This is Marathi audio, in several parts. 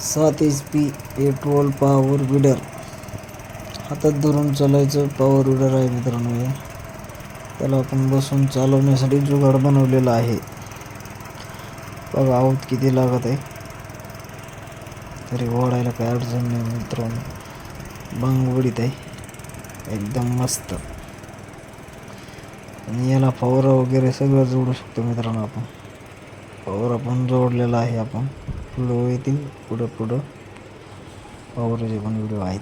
सात H P petrol power weeder हातात धरून चालायचं पॉवर विडर आहे मित्रांनो हे. त्याला आपण बसून चालवण्यासाठी जुगाड बनवलेला आहे. बघा आऊत किती लागत आहे. तरी ओढायला काही अडचण नाही मित्रांनो. बांगवडीत आहे. एकदम मस्त. आणि याला फवारा वगैरे सगळं जोडू शकतो मित्रांनो आपण. पॉवर पण जोडलेला आहे आपण. व्हिडिओ येतील पुढं पुढं पॉवरचे पण व्हिडिओ आहेत.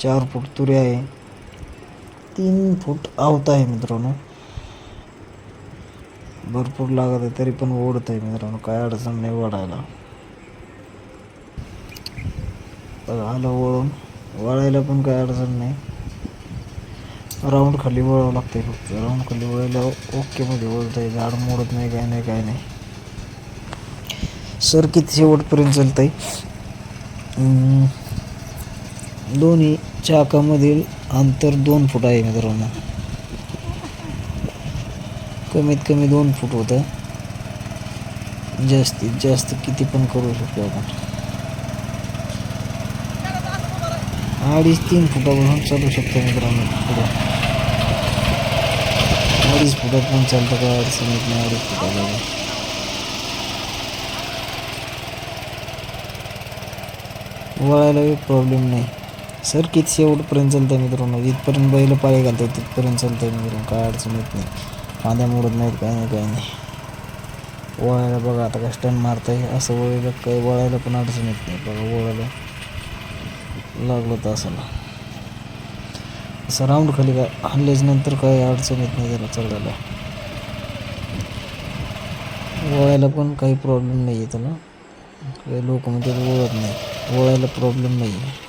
चार फूट तुरे आहे. तीन फूट आवत आहे मित्रांनो. भरपूर लागत आहे तरी पण ओढत आहे मित्रांनो. काय अडचण नाही वाढायला आलं वळून. वळायला पण काय अडचण नाही. राऊंड खाली वळावं लागतंय फक्त. राऊंड खाली वळायला ओके मध्ये वळत आहे झाड मोडत नाही काय नाही काय नाही. सर किती शेवटपर्यंत चालत आहे दोन्ही चाकामधील अंतर दोन फूट आहे मित्रांनो. कमीत कमी दोन फूट होतं. जास्तीत जास्त किती पण करू शकतो आपण. अडीच तीन फुटापासून चालू शकतो मित्रांनो पुढं. अडीच फुटात पण चालतं काय अडचण येत नाही अडीच फुटाला वळायला प्रॉब्लेम नाही. सर किती शेवटपर्यंत चालतं मित्रांनो? जिथपर्यंत बैल पाळी घालतात तिथपर्यंत चालतंय मित्रांनो. काय अडचण येत नाही. फांद्या मोडत नाहीत काय नाही काय नाही. वळायला बघा आता काय स्टंट मारताय असं वळायला काही वळायला पण अडचण येत नाही. बघा वळायला लागलं तर असाला असं राऊंड खाली काय हल्ल्याच्यानंतर काही अडचण येत नाही त्याला चढायला. वळायला पण काही प्रॉब्लेम नाही आहे त्याला. काही लोक म्हणजे वळत नाही ओळायला प्रॉब्लेम नाही आहे